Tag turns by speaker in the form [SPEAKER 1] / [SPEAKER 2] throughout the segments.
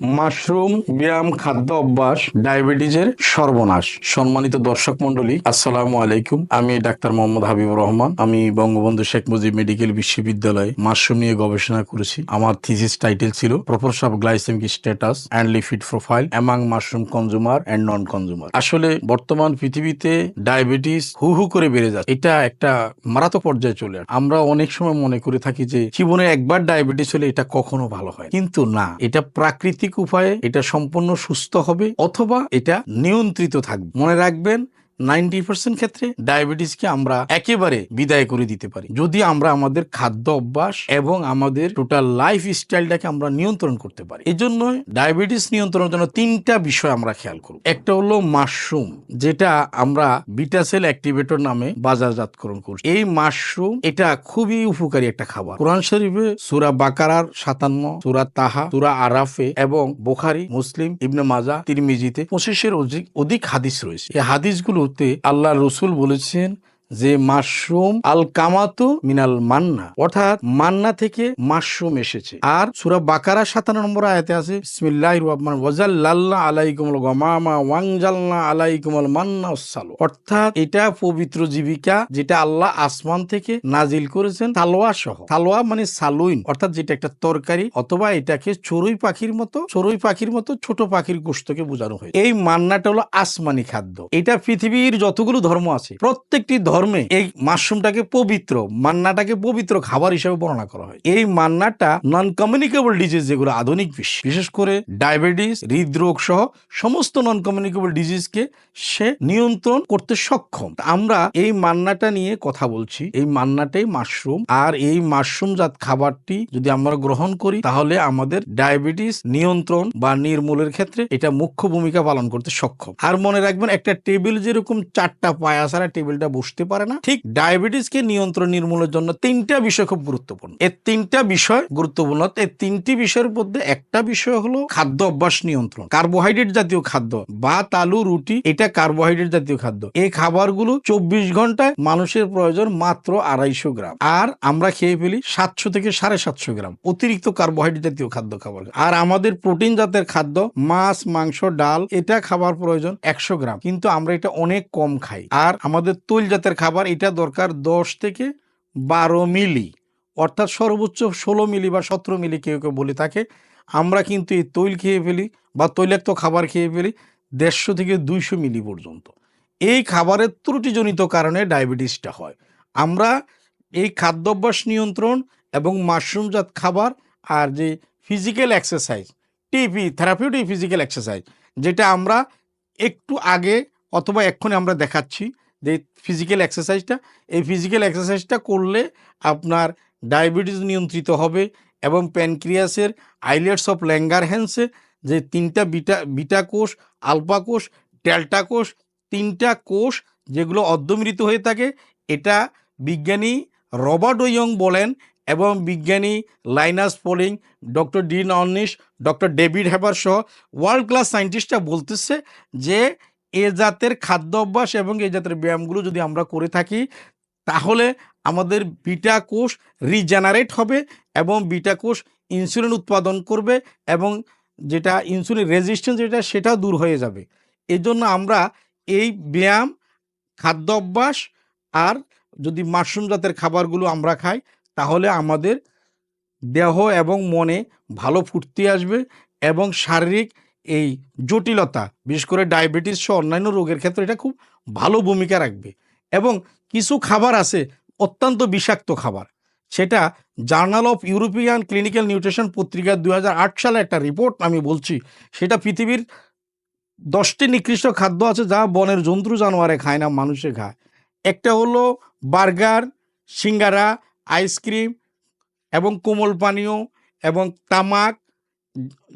[SPEAKER 1] Mushroom, ব্যায়াম, খাদ্য অভ্যাস, ডায়াবেটিসের সর্বনাশ। সম্মানিত দর্শক মন্ডলী আসসালামু আলাইকুম। আমি ডাক্তার মোহাম্মদ হাবিবুর রহমান। আমি বঙ্গবন্ধু শেখ মুজিব মেডিকেল বিশ্ববিদ্যালয়ে মাশরুম নিয়ে গবেষণা করেছি। আমার থিসিস টাইটেল ছিল proportion of glycemic status and lipid profile among mushroom consumer and non consumer. আসলে বর্তমান পৃথিবীতে ডায়াবেটিস হু হু করে বেড়ে যাচ্ছে। এটা একটা মারাত্মক পর্যায়ে চলে আসে। আমরা অনেক সময় মনে করে থাকি যে, জীবনে একবার ডায়াবেটিস হলে এটা কখনো ভালো হয় কিন্তু না, এটা প্রাকৃতিক উপায়ে এটা সম্পূর্ণ সুস্থ হবে অথবা এটা নিয়ন্ত্রিত থাকবে। মনে রাখবেন নাইনটি পার্সেন্ট ক্ষেত্রে ডায়াবেটিসকে আমরা একেবারে বিদায় করে দিতে পারি। যদি আমরা আমাদের খাদ্য অভ্যাস এবং আমাদের টোটাল লাইফ স্টাইলটাকে আমরা নিয়ন্ত্রণ করতে পারি এই জন্য ডায়াবেটিস নিয়ন্ত্রণের জন্য তিনটা বিষয় আমরা খেয়াল করব। একটা হলো মাশরুম, যেটা আমরা বিটাসেল অ্যাক্টিভেটর নামে বাজারজাতকরণ করছি। এই মাশরুম, এটা খুবই উপকারী একটা খাবার। কোরআন শরীফে সুরা বাকারার সাতান্ন, সুরা তাহা, সুরা আরাফে এবং বোখারি, মুসলিম, ইবনে মাজা তিরমিজিতে পঁচিশের অধিক হাদিস রয়েছে। এই হাদিসগুলোতে আল্লাহ রসুল বলেছেন যে মাশরুম আল কামাতু মিনাল মান্না, অর্থাৎ মান্না থেকে মাশরুম এসেছে। আর সুরা বাকারা সাতান্ন নম্বর আয়াতে আছে বিসমিল্লাহ রহমান ওয়াজাল্লাল্লাহ আলাইকুমুল গমামা ওয়াংজালনা আলাইকুমুল মান্না সালো অর্থাৎ এটা পবিত্র জীবিকা যেটা আল্লাহ আসমান থেকে নাজিল করেছেন তালোয়া সহ। তালোয়া মানে সালুইন, অর্থাৎ যেটা একটা তরকারি অথবা এটাকে চড়ুই পাখির মতো, চড়ুই পাখির মতো ছোট পাখির গোস্তকে বোঝানো হয় এই মান্নাটা হলো আসমানি খাদ্য। এটা পৃথিবীর যতগুলো ধর্ম আছে, প্রত্যেকটি ধর্মে এই মাশরুমটাকে পবিত্র, মান্নাটাকে পবিত্র খাবার হিসেবে বর্ণনা করা হয়। এই মান্নাটা নন কমিউনিকেবল ডিজিজ যেগুলো আধুনিক বিশ্ব, বিশেষ করে ডায়াবেটিস হৃদরোগ সহ সমস্ত নন কমিউনিকেবল ডিজিজকে সে নিয়ন্ত্রণ করতে সক্ষম। আমরা এই মান্নাটা নিয়ে কথা বলছি। এই মান্নাটাই মাশরুম। আর এই মাশরুম জাত খাবারটি যদি আমরা গ্রহণ করি, তাহলে আমাদের ডায়াবেটিস নিয়ন্ত্রণ বা নির্মূলের ক্ষেত্রে এটা মুখ্য ভূমিকা পালন করতে সক্ষম। আর মনে রাখবেন, একটা টেবিল যেরকম চারটা পায়া ছাড়া টেবিলটা বসতে পারে না। ঠিক ডায়াবেটিসকে নিয়ন্ত্রণ নির্মূলের জন্য তিনটা বিষয় খুব গুরুত্বপূর্ণ। এই তিনটা বিষয় গুরুত্বপূর্ণ এই তিনটি বিষয়ের মধ্যে একটা বিষয় হলো খাদ্য অভ্যাস নিয়ন্ত্রণ। কার্বোহাইড্রেট জাতীয় খাদ্য ভাত আলু রুটি, এটা কার্বোহাইড্রেট জাতীয় খাদ্য। এই খাবারগুলো চব্বিশ ঘন্টায় মানুষের প্রয়োজন মাত্র আড়াইশো গ্রাম। আর আমরা খেয়ে ফেলি সাতশো থেকে সাড়ে সাতশো গ্রাম অতিরিক্ত কার্বোহাইড্রেট জাতীয় খাদ্য খাবার। আর আমাদের প্রোটিন জাতের খাদ্য, মাছ, মাংস, ডাল, এটা খাবার প্রয়োজন একশো গ্রাম। কিন্তু আমরা এটা অনেক কম খাই। আর আমাদের তৈল জাতের খাবার এটা দরকার দশ থেকে বারো মিলি, অর্থাৎ সর্বোচ্চ ষোলো মিলি বা সতেরো মিলি কেউ কেউ বলে থাকে। আমরা কিন্তু এই তৈল খেয়ে ফেলি বা তৈলাক্ত খাবার খেয়ে ফেলি দেড়শো থেকে দুইশো মিলি পর্যন্ত। এই খাবারের ত্রুটিজনিত কারণে ডায়াবেটিসটা হয়। আমরা এই খাদ্যাভ্যাস নিয়ন্ত্রণ এবং মাশরুমজাত খাবার আর যে physical exercise, TP, therapeutic physical exercise, যেটা আমরা একটু আগে অথবা এক্ষুনি আমরা দেখাচ্ছি যে ফিজিক্যাল এক্সারসাইজটা এই ফিজিক্যাল এক্সারসাইজটা করলে আপনার ডায়াবেটিস নিয়ন্ত্রিত হবে এবং প্যানক্রিয়াসের আইলেটস অফ ল্যাঙ্গারহ্যান্সে যে তিনটা বিটা বিটা কোষ আলফা কোষ ডেল্টা কোষ, তিনটা কোষ যেগুলো অর্ধমৃত হয়ে থাকে, এটা বিজ্ঞানী রবার্ট ওয়ং বলেন এবং বিজ্ঞানী Linus Pauling, doctor Dean Ornish, doctor David Haber সহ ওয়ার্ল্ড ক্লাস সায়েন্টিস্টরা বলতেছে যে এ জাতের খাদ্য অভ্যাস এবং এই জাতের ব্যায়ামগুলো যদি আমরা করে থাকি, তাহলে আমাদের বিটা কোষ রিজেনারেট হবে এবং বিটা কোষ ইনসুলিন উৎপাদন করবে এবং যেটা ইনসুলিন রেজিস্ট্যান্স যেটা সেটা দূর হয়ে যাবে। এই জন্য আমরা এই ব্যায়াম, খাদ্য অভ্যাস আর যদি মাশরুম জাতের খাবারগুলো আমরা খাই, তাহলে আমাদের দেহ এবং মনে ভালো ফুর্তি আসবে এবং শারীরিক এই জটিলতা, বিশেষ করে ডায়াবেটিস সহ অন্যান্য রোগের ক্ষেত্রে এটা খুব ভালো ভূমিকা রাখবে। এবং কিছু খাবার আছে, অত্যন্ত বিষাক্ত খাবার। সেটা journal of European clinical nutrition পত্রিকার দু হাজার আট সালে একটা রিপোর্ট আমি বলছি, সেটা পৃথিবীর দশটি নিকৃষ্ট খাদ্য আছে যা বনের জন্তু জানোয়ারে খায় না, মানুষে খায়। একটা হলো বার্গার, সিঙ্গারা, আইসক্রিম এবং কোমল পানীয় এবং তামাক,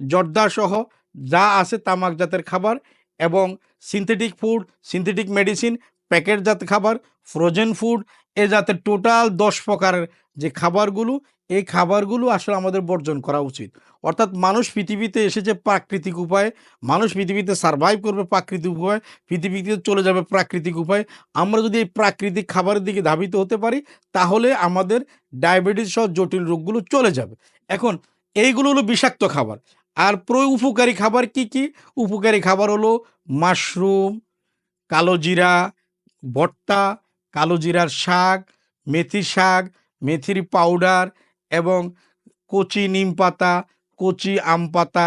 [SPEAKER 1] জর্দা সহ যা আছে তামাক জাতের খাবার এবং সিনথেটিক ফুড সিনথেটিক মেডিসিন প্যাকেটজাত খাবার ফ্রোজেন ফুড এ জাতের টোটাল দশ প্রকারের যে খাবারগুলো, এই খাবারগুলো আসলে আমাদের বর্জন করা উচিত। অর্থাৎ মানুষ পৃথিবীতে এসেছে প্রাকৃতিক উপায়ে, মানুষ পৃথিবীতে সার্ভাইভ করবে প্রাকৃতিক উপায়ে, পৃথিবীতে চলে যাবে প্রাকৃতিক উপায়ে। আমরা যদি এই প্রাকৃতিক খাবারের দিকে ধাবিত হতে পারি, তাহলে আমাদের ডায়াবেটিস সহ জটিল রোগগুলো চলে যাবে। এখন, এইগুলো হলো বিষাক্ত খাবার। আর প্র উপকারী খাবার কি কি? উপকারী খাবার হলো মাশরুম, কালো জিরা, ভর্তা, কালো জিরার শাক, মেথি শাক, মেথির পাউডার এবং কচি নিম পাতা, কচি আম পাতা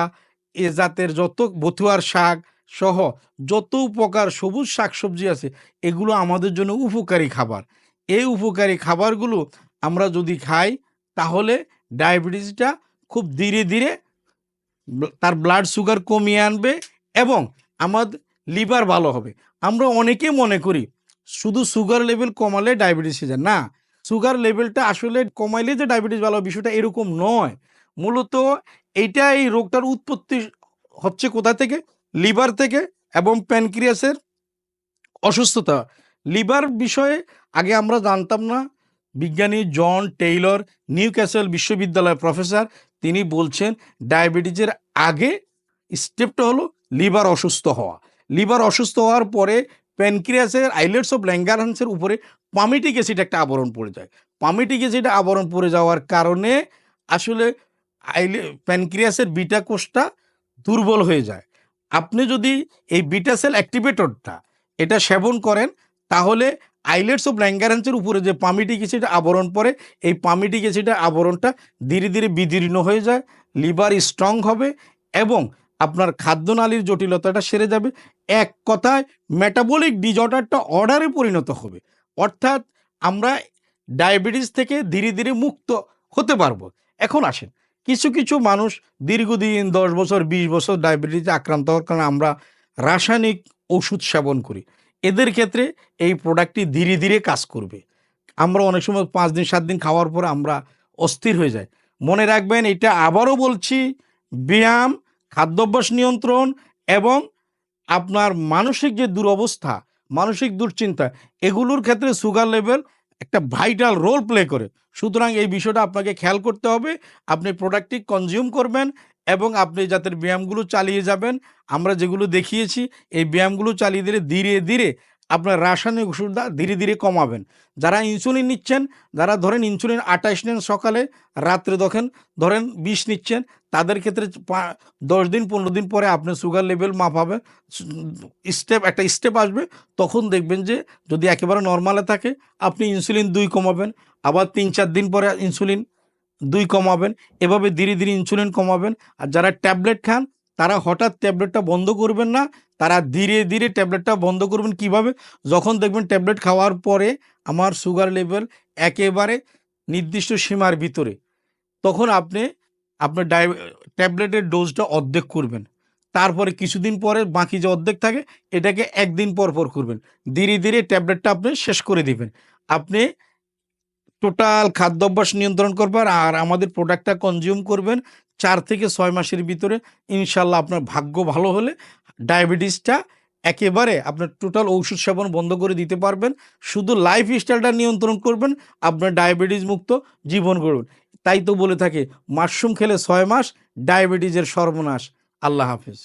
[SPEAKER 1] এ জাতের যত বথুয়ার শাক সহ যত উপকার সবুজ শাকসবজি আছে, এগুলো আমাদের জন্য উপকারী খাবার। এই উপকারী খাবারগুলো আমরা যদি খাই, তাহলে ডায়াবেটিসটা খুব ধীরে ধীরে তার ব্লাড সুগার কমিয়ে আনবে এবং আমার লিভার ভালো হবে। আমরা অনেকে মনে করি, শুধু সুগার লেভেল কমালে ডায়াবেটিস হয়ে না সুগার লেভেলটা আসলে কমাইলে যে ডায়াবেটিস ভালো বিষয়টা এরকম নয়। মূলত এইটা এই রোগটার উৎপত্তি হচ্ছে কোথা থেকে? লিভার থেকে এবং প্যানক্রিয়াসের অসুস্থতা। লিভার বিষয়ে আগে আমরা জানতাম না, বিজ্ঞানী জন টেইলর নিউ ক্যাসেল বিশ্ববিদ্যালয়ের প্রফেসর তিনি বলছেন, ডায়াবেটিসের আগে স্টেপটা হলো লিভার অসুস্থ হওয়া। লিভার অসুস্থ হওয়ার পরে প্যানক্রিয়াসের আইলেটস অফ ল্যাঙ্গারহান্সের উপরে পামিটিক অ্যাসিড একটা আবরণ পড়ে যায়। পামিটিক অ্যাসিড আবরণ পড়ে যাওয়ার কারণে আসলে আইলে প্যানক্রিয়াসের বিটা কোষটা দুর্বল হয়ে যায়। আপনি যদি এই বিটা সেল অ্যাক্টিভেটরটা এটা সেবন করেন, তাহলে আইলেটস অফ ল্যাঙ্গারহান্সের উপরে যে পামিটিক অ্যাসিড আবরণ পরে এই পামিটিক অ্যাসিডের আবরণটা ধীরে ধীরে বিদীর্ণ হয়ে যায়, লিভার স্ট্রং হবে এবং আপনার খাদ্যনালীর জটিলতাটা সেরে যাবে। এক কথায় মেটাবলিক ডিজর্ডারটা অর্ডারে পরিণত হবে। অর্থাৎ আমরা ডায়াবেটিস থেকে ধীরে ধীরে মুক্ত হতে পারব। এখন আসেন, কিছু কিছু মানুষ দীর্ঘদিন, দশ বছর, বিশ বছর ডায়াবেটিসে আক্রান্ত হওয়ার কারণে আমরা রাসায়নিক ওষুধ সেবন করি। এদের ক্ষেত্রে এই প্রোডাক্টটি ধীরে ধীরে কাজ করবে। আমরা অনেক সময় পাঁচ দিন, সাত দিন খাওয়ার পর আমরা অস্থির হয়ে যাই। মনে রাখবেন, এটা আবারও বলছি, ব্যায়াম, খাদ্যাভ্যাস নিয়ন্ত্রণ এবং আপনার মানসিক যে দুরবস্থা, মানসিক দুশ্চিন্তা, এগুলোর ক্ষেত্রে সুগার লেভেল একটা ভাইটাল রোল প্লে করে। সুতরাং এই বিষয়টা আপনাকে খেয়াল করতে হবে। আপনি প্রোডাক্টটি কনজিউম করবেন এবং আপনি যাতে ব্যায়ামগুলো চালিয়ে যাবেন, আমরা যেগুলো দেখিয়েছি, এই ব্যায়ামগুলো চালিয়ে দিলে ধীরে ধীরে আপনার রাসায়নিক ওষুধটা ধীরে ধীরে কমাবেন। যারা ইনসুলিন নিচ্ছেন, যারা ধরেন ইনসুলিন আঠাশ নেন সকালে, রাত্রে দেখেন, ধরেন বিষ নিচ্ছেন, তাদের ক্ষেত্রে দশ দিন, পনেরো দিন পরে আপনি সুগার লেভেল মাপাবেন স্টেপ একটা স্টেপ আসবে, তখন দেখবেন যে যদি একেবারে নর্মালে থাকে, আপনি ইনসুলিন দুই কমাবেন, আবার তিন চার দিন পরে ইনসুলিন দুই কমাবেন, এভাবে ধীরে ধীরে ইনসুলিন কমাবেন। আর যারা ট্যাবলেট খান, তারা হঠাৎ ট্যাবলেটটা বন্ধ করবেন না। তারা ধীরে ধীরে ট্যাবলেটটা বন্ধ করবেন কীভাবে? যখন দেখবেন ট্যাবলেট খাওয়ার পরে আমার সুগার লেভেল একেবারে নির্দিষ্ট সীমার ভিতরে, তখন আপনি আপনার ডায় ট্যাবলেটের ডোজটা অর্ধেক করবেন। তারপরে কিছুদিন পরে বাকি যে অর্ধেক থাকে, এটাকে একদিন পর পর করবেন। ধীরে ধীরে ট্যাবলেটটা আপনি শেষ করে দিবেন। আপনি টোটাল খাদ্যাভ্যাস নিয়ন্ত্রণ করবেন আর আমাদের প্রোডাক্টটা কনজিউম করবেন চার থেকে ছয় মাসের ভিতরে। ইনশাল্লাহ আপনার ভাগ্য ভালো হলে ডায়াবেটিসটা একেবারে আপনার টোটাল ঔষধ সেবন বন্ধ করে দিতে পারবেন। শুধু লাইফ স্টাইলটা নিয়ন্ত্রণ করবেন, আপনার ডায়াবেটিস মুক্ত জীবন গড়ুন। তাই তো বলে থাকে, মাশরুম খেলে ছয় মাস, ডায়াবেটিসের সর্বনাশ। আল্লাহ হাফেজ।